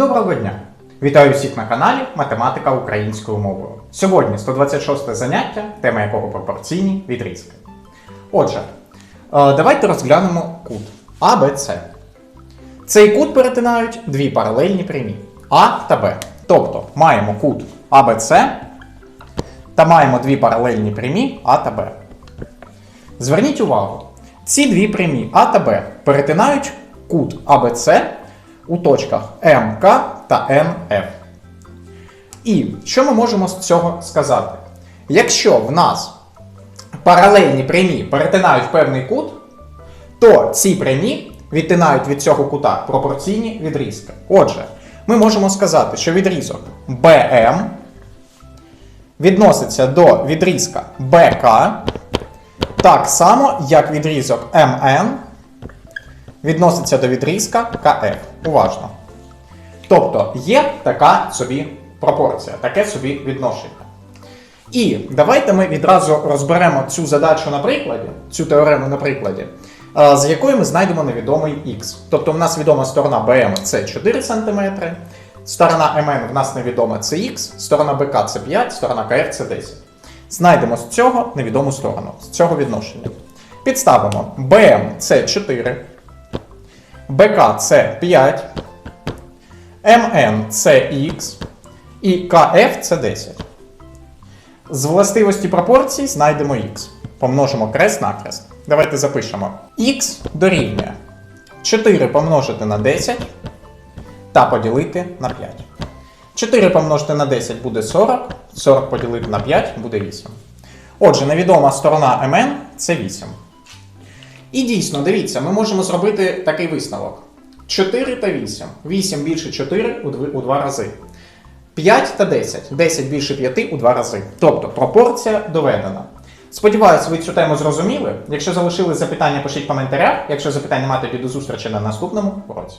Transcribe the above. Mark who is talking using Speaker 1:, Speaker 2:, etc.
Speaker 1: Доброго дня! Вітаю всіх на каналі Математика українською мовою. Сьогодні 126 заняття, тема якого пропорційні відрізки. Отже, е, давайте розглянемо кут АБЦ. Цей кут перетинають дві паралельні прямі А та Б. Тобто маємо кут АБЦ та маємо дві паралельні прямі А та Б. Зверніть увагу, ці дві прямі А та Б перетинають кут АБЦ у точках МК та НФ. І що ми можемо з цього сказати? Якщо в нас паралельні прямі перетинають певний кут, то ці прямі відтинають від цього кута пропорційні відрізки. Отже, ми можемо сказати, що відрізок BM відноситься до відрізка BK так само, як відрізок MN відноситься до відрізка КФ. Уважно. Тобто є така собі пропорція, таке собі відношення. І давайте ми відразу розберемо цю задачу на прикладі, цю теорему на прикладі, е, з якої ми знайдемо невідомий х. Тобто в нас відома сторона BM це 4 см, сторона MN в нас невідома це х, сторона БК це 5, сторона КР це 10. Знайдемо з цього невідому сторону, з цього відношення. Підставимо BM це 4, БК це 5, МН це Х і КФ це 10. З властивості пропорцій знайдемо х. Помножимо крест на крест. Давайте запишемо. х дорівнює 4 помножити на 10 та поділити на 5. 4 помножити на 10 буде 40, 40 поділити на 5 буде 8. Отже, невідома сторона МН це 8. І дійсно, дивіться, ми можемо зробити такий висновок: 4 та 8. 8 більше 4 у дв- у 2 рази. 5 та 10. 10 більше 5 у 2 рази. Тобто пропорція доведена. Сподіваюсь, ви цю тему зрозуміли. Якщо залишили запитання, пишіть в коментарях. Якщо запитання мати, до зустрічі на наступному уроці.